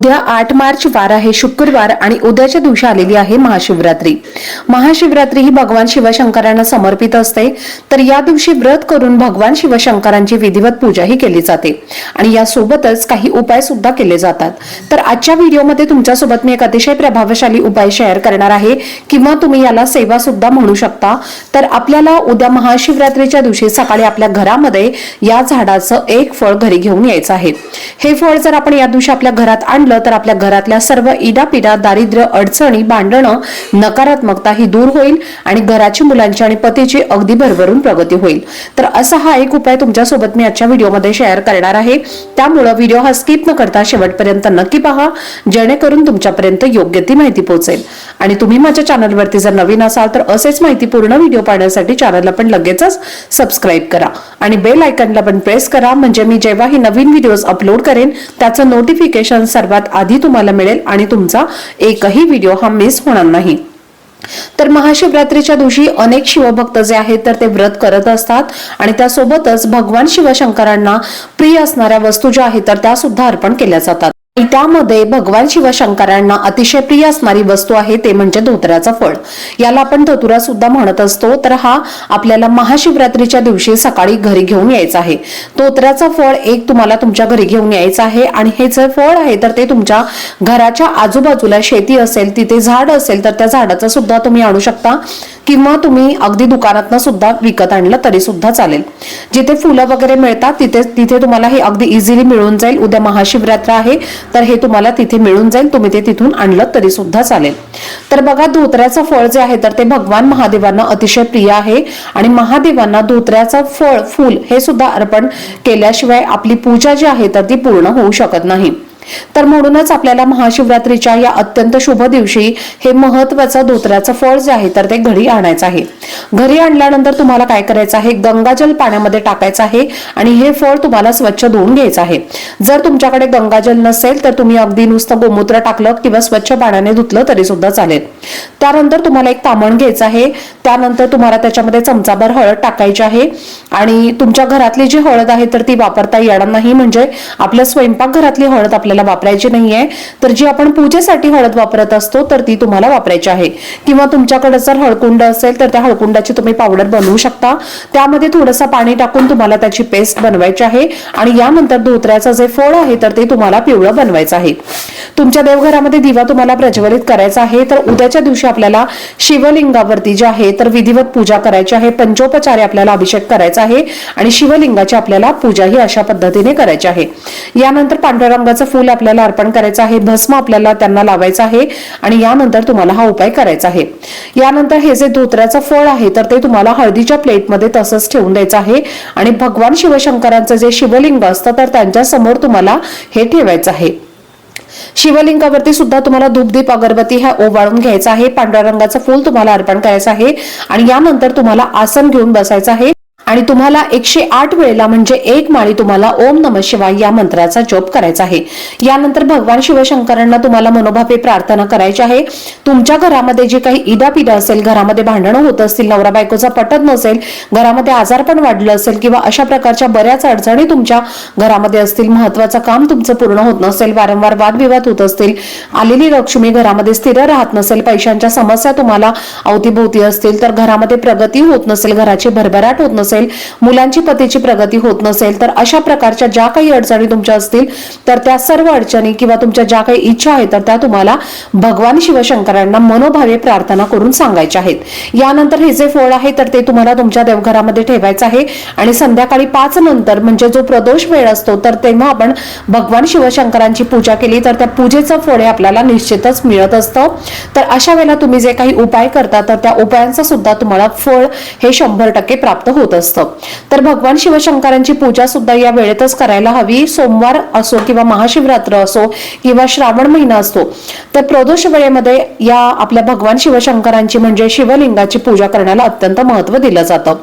उद्या आठ मार्च वार आहे. शुक्रवार आणि उद्याच्या दिवशी आलेली आहे महाशिवरात्री. महाशिवरात्री ही भगवान शिवशंकरांना समर्पित असते. तर या दिवशी व्रत करून भगवान शिवशंकरांची विधिवत पूजाही केली जाते. आणि यासोबतच काही उपाय सुद्धा केले जातात. तर आजच्या व्हिडिओमध्ये तुमच्यासोबत मी एक अतिशय प्रभावशाली उपाय शेअर करणार आहे. किंवा तुम्ही याला सेवा सुद्धा म्हणू शकता. तर आपल्याला उद्या महाशिवरात्रीच्या दिवशी सकाळी आपल्या घरामध्ये या झाडाचं एक फळ घरी घेऊन यायचं आहे. हे फळ जर आपण या दिवशी आपल्या घरात आणलं तर आपल्या घरातल्या सर्व इडापिडा दारिद्र्य अडचणी भांडणं नकारात्मकता ही दूर होईल आणि घराची मुलांची आणि पतीची अगदी भरभरून प्रगती होईल. तर असा हा एक उपाय तुमच्यासोबत मी आजच्या व्हिडिओमध्ये शेअर करणार आहे. त्यामुळं व्हिडिओ हा स्किप न करता शेवटपर्यंत नक्की पहा जेणेकरून तुमच्यापर्यंत योग्य ती माहिती पोहोचेल. आणि तुम्ही माझ्या चॅनलवरती जर नवीन असाल तर असेच माहितीपूर्ण व्हिडिओ पाहण्यासाठी चॅनलला पण लगेचच सबस्क्राईब करा. आणि बेल आयकनला पण प्रेस करा म्हणजे मी जेव्हा ही नवीन व्हिडिओज अपलोड करेन त्याचं नोटिफिकेशन सर्वात आधी तुम्हाला मिळेल आणि तुमचा एकही व्हिडिओ हा मिस होणार नाही. तर महाशिवरात्रीच्या दिवशी अनेक शिवभक्त जे आहेत तर ते व्रत करत असतात आणि त्यासोबतच भगवान शिवशंकरांना प्रिय असणाऱ्या वस्तू ज्या आहेत तर त्या सुद्धा अर्पण केल्या जातात. त्यामध्ये भगवान शिवशंकरांना अतिशय प्रिय असणारी वस्तू आहे ते म्हणजे धोत्राचं फळ. याला आपण धोतुरा सुद्धा म्हणत असतो. तर हा आपल्याला महाशिवरात्रीच्या दिवशी सकाळी घरी घेऊन यायचा आहे. धोत्राचं फळ एक तुम्हाला तुमच्या घरी घेऊन यायचं आहे आणि हे जे फळ आहे तर ते तुमच्या घराच्या आजूबाजूला शेती असेल तिथे झाड असेल तर त्या झाडाचं सुद्धा तुम्ही आणू शकता. किंवा तुम्ही अगदी दुकानातनं सुद्धा विकत आणलं तरी सुद्धा चालेल. जिथे फुलं वगैरे मिळतात तिथे तिथे तुम्हाला हे अगदी इझिली मिळून जाईल. उद्या महाशिवरात्र आहे. तर हे तुम्हाला तिथे मिळून जाईल. तुम्ही ते तिथून आणलं तरी सुद्धा चालेल. तर बघा धोत्र्याचं फळ जे आहे तर ते भगवान महादेवांना अतिशय प्रिय आहे. आणि महादेवांना धोत्र्याचं फळ फूल हे सुद्धा अर्पण केल्याशिवाय आपली पूजा जी आहे तर ती पूर्ण होऊ शकत नाही. तर म्हणूनच आपल्याला महाशिवरात्रीच्या या अत्यंत शुभ दिवशी हे महत्वाचं धोत्र्याचं फळ जे आहे तर ते घरी आणायचं आहे. घरी आणल्यानंतर तुम्हाला काय करायचं आहे? गंगाजल पाण्यामध्ये टाकायचं आहे आणि हे फळ तुम्हाला स्वच्छ धुवून घ्यायचं आहे. जर तुमच्याकडे गंगाजल नसेल तर तुम्ही अगदी नुसतं गोमूत्र टाकलं किंवा स्वच्छ पाण्याने धुतलं तरी सुद्धा चालेल. त्यानंतर तुम्हाला एक तामण घ्यायचं आहे. त्यानंतर तुम्हाला त्याच्यामध्ये चमचाभर हळद टाकायची आहे आणि तुमच्या घरातली जी हळद आहे तर ती वापरता येणार नाही. म्हणजे आपल्या स्वयंपाक घरातली हळद आपल्याला वापरायची नाहीये तर जी आपण पूजेसाठी हळद वापरत असतो तर ती तुम्हाला वापरायची आहे. किंवा तुमच्याकडे जर हळकुंड असेल तर त्या हळकुंडाची तुम्ही पावडर बनवू शकता. त्यामध्ये थोडंसं पाणी टाकून तुम्हाला त्याची पेस्ट बनवायची आहे. आणि यानंतर धोत्र्याचं जे फळ आहे तर ते तुम्हाला पिवळं बनवायचं आहे. तुमच्या देवघरामध्ये दिवा तुम्हाला प्रज्वलित करायचा आहे तर उद्याच्या दिवशी आपल्याला शिवलिंगावरती जे आहे तर विधिवत पूजा करायची आहे पंचोपचारे आपल्याला अभिषेक करायचा आहे आणि शिवलिंगाची आपल्याला पूजा ही अशा पद्धतीने करायची आहे. यानंतर पांढऱ्या रंगाचं फूल आपल्याला अर्पण करायचं आहे भस्म आपल्याला त्यांना लावायचं आहे आणि यानंतर तुम्हाला हा उपाय करायचा आहे. यानंतर हे जे धोत्र्याचं फळ आहे तर ते तुम्हाला हळदीच्या प्लेटमध्ये तसंच ठेवून द्यायचं आहे आणि भगवान शिवशंकरांचं जे शिवलिंग असतं तर त्यांच्यासमोर तुम्हाला हे ठेवायचं आहे. शिवलिंगावरती सुद्धा तुम्हाला धूपदीप अगरबत्ती हा ओवाळून घ्यायचा आहे पांढऱ्या रंगाचं फूल तुम्हाला अर्पण करायचं आहे आणि यानंतर तुम्हाला आसन घेऊन बसायचं आहे. आणि तुम्हाला एकशे आठ वेळेला म्हणजे एक माळी तुम्हाला ओम नम शिवाय या मंत्राचा जप करायचा आहे. यानंतर भगवान शिवशंकरांना तुम्हाला मनोभावे प्रार्थना करायची आहे. तुमच्या घरामध्ये जे काही इडापिडा असेल घरामध्ये भांडणं होत असतील नवरा बायकोचा पटत नसेल घरामध्ये आजार पण वाढलं असेल किंवा अशा प्रकारच्या बऱ्याच अडचणी तुमच्या घरामध्ये असतील महत्वाचं काम तुमचं पूर्ण होत नसेल वारंवार वादविवाद होत असतील आलेली लक्ष्मी घरामध्ये स्थिर राहत नसेल पैशांच्या समस्या तुम्हाला अवतीभोवती असतील तर घरामध्ये प्रगती होत नसेल घराची भरभराट होत नसेल मुलांची पतीची प्रगती होत नसेल तर अशा प्रकारच्या ज्या काही अडचणी तुमच्या असतील तर त्या सर्व अडचणी किंवा तुमच्या ज्या काही इच्छा आहेत तर त्या तुम्हाला भगवान शिवशंकरांना मनोभावे प्रार्थना करून सांगायच्या आहेत. यानंतर हे जे फळ आहे तर ते तुम्हाला तुमच्या देवघरामध्ये ठेवायचं आहे. आणि संध्याकाळी पाच नंतर म्हणजे जो प्रदोष वेळ असतो तर तेव्हा आपण भगवान शिवशंकरांची पूजा केली तर त्या पूजेचं फळ हे आपल्याला निश्चितच मिळत असतं. तर अशा वेळेला तुम्ही जे काही उपाय करता तर त्या उपायांचा सुद्धा तुम्हाला फळ हे शंभर टक्के प्राप्त होत असतं. असतं. तर भगवान शिवशंकरांची पूजा सुद्धा या वेळेतच करायला हवी. सोमवार असो किंवा महाशिवरात्र असो किंवा श्रावण महिना असतो तर प्रदोष वेळेमध्ये या आपल्या भगवान शिवशंकरांची म्हणजे शिवलिंगाची पूजा करण्याला अत्यंत महत्त्व दिलं जातं.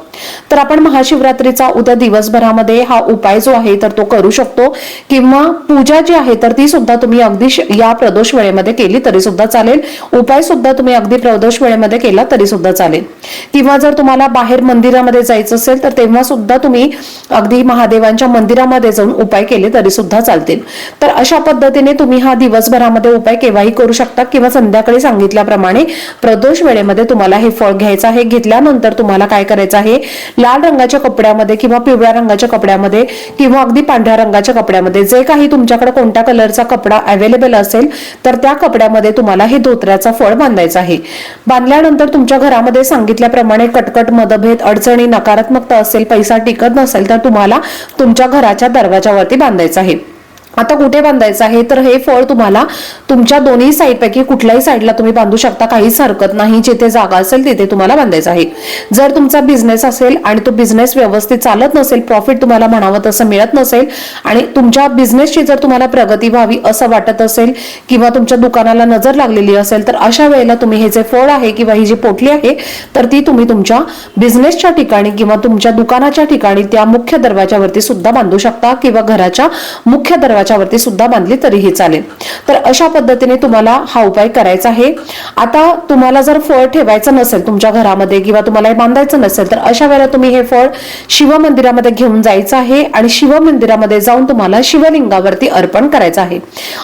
तर आपण महाशिवरात्रीचा उद्या दिवसभरामध्ये हा उपाय जो आहे तर तो करू शकतो. किंवा पूजा जी आहे तर ती सुद्धा तुम्ही अगदी या प्रदोष वेळेमध्ये केली तरी सुद्धा चालेल. उपाय सुद्धा तुम्ही अगदी प्रदोष वेळेमध्ये केला तरी सुद्धा चालेल. किंवा जर तुम्हाला बाहेर मंदिरामध्ये जायचं असेल तर तेव्हा सुद्धा तुम्ही अगदी महादेवांच्या मंदिरामध्ये जाऊन उपाय केले तरी सुद्धा चालतील. तर अशा पद्धतीने तुम्ही हा दिवसभरामध्ये उपाय केव्हाही करू शकता किंवा संध्याकाळी सांगितल्याप्रमाणे प्रदोष वेळेमध्ये तुम्हाला हे फळ घ्यायचं आहे. घेतल्यानंतर तुम्हाला काय करायचं आहे? लाल रंगाच्या कपड्यामध्ये किंवा पिवळ्या रंगाच्या कपड्यामध्ये किंवा अगदी पांढऱ्या रंगाच्या कपड्यामध्ये जे काही तुमच्याकडे कोणत्या कलरचा कपडा अवेलेबल असेल तर त्या कपड्यामध्ये तुम्हाला हे धोत्र्याचं फळ बांधायचं आहे. बांधल्यानंतर तुमच्या घरामध्ये सांगितल्याप्रमाणे कटकट मतभेद अडचणी नकारात्मक नकारात्मकता असेल पैसा टिकत नसेल तर तुम्हाला तुमच्या घराच्या दरवाजावरती बांधायचं आहे. आता कुठे बांधायचं आहे? तर हे फळ तुम्हाला तुमच्या दोन्ही साईड पैकी कुठल्याही साईडला तुम्ही बांधू शकता. काहीच हरकत नाही. जिथे जागा असेल तिथे तुम्हाला बांधायचं आहे. जर तुमचा बिझनेस असेल आणि तो बिझनेस व्यवस्थित चालत नसेल प्रॉफिट तुम्हाला म्हणावं तसं मिळत नसेल आणि तुमच्या बिझनेसची जर तुम्हाला प्रगती व्हावी असं वाटत असेल किंवा तुमच्या दुकानाला नजर लागलेली असेल तर अशा वेळेला तुम्ही हे जे फळ आहे किंवा ही जी पोटली आहे तर ती तुम्ही तुमच्या बिझनेसच्या ठिकाणी किंवा तुमच्या दुकानाच्या ठिकाणी त्या मुख्य दरवाजावरती सुद्धा बांधू शकता किंवा घराच्या मुख्य दरवाजा त्याच्यावरती सुद्धा बांधली तरीही चालेल. तर अशा पद्धतीने तुम्हाला हा उपाय करायचा आहे. आता तुम्हाला जर फळ ठेवायचं नसेल तुमच्या घरामध्ये किंवा तुम्हाला हे बांधायचं नसेल तर अशा वेळेला तुम्ही हे फळ शिव मंदिरामध्ये घेऊन जायचं आहे आणि शिव मंदिरामध्ये जाऊन तुम्हाला शिवलिंगावरती अर्पण करायचं आहे.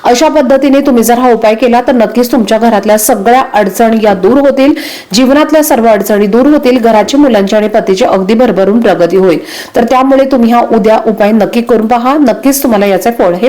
अशा पद्धतीने तुम्ही जर हा उपाय केला तर नक्कीच तुमच्या घरातल्या सगळ्या अडचणी या दूर होतील. जीवनातल्या सर्व अडचणी दूर होतील. घराची मुलांची आणि पतीची अगदी भरभरून प्रगती होईल. तर त्यामुळे तुम्ही हा उद्या उपाय नक्की करून पहा. नक्कीच तुम्हाला याचे फळ हे